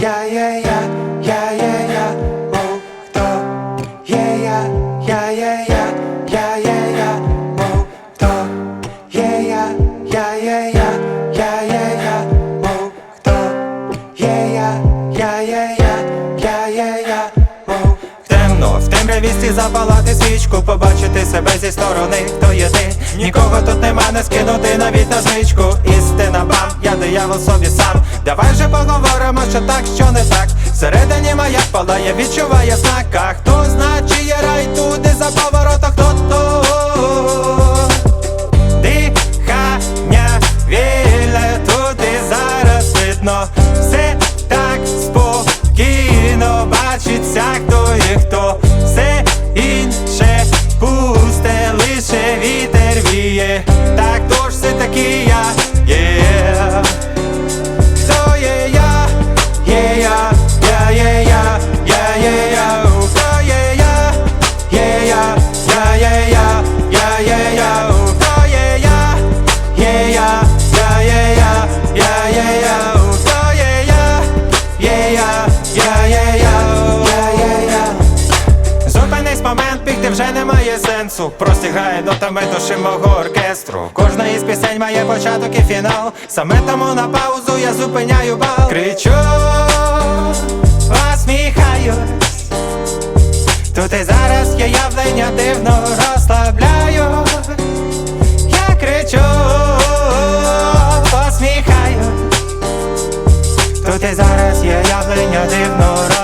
я, я, я, я, я, я, о, хто є я, я, я, я, я, я, я, о, хто є я, я, я, я, я, я, я, о, хто є я, я, я, я, я, я, я, о, темно, в темряві сті запалати свічку, побачити себе зі сторони, хто є ти, нікого тут нема, не скинути навіть на звичку я диявол собі сам. Давай же поговоримо, що так, що не так. Всередині моя палає, відчуває знак. А хто значить рай туди за поворотом, хто тут Дихання вільне тут і зараз видно. Все так спокійно бачиться, хто є хто. Все інше пусте, лише вітер віє. Так тож все таки Жити вже немає сенсу, простігає до тами душі мого оркестру. Кожна із пісень має початок і фінал. Саме тому на паузу я зупиняю бал. Кричу, посміхаюсь, тут і зараз є явлення дивно розслабляю. Я кричу, посміхаюсь, тут і зараз є явлення дивно розслабляю.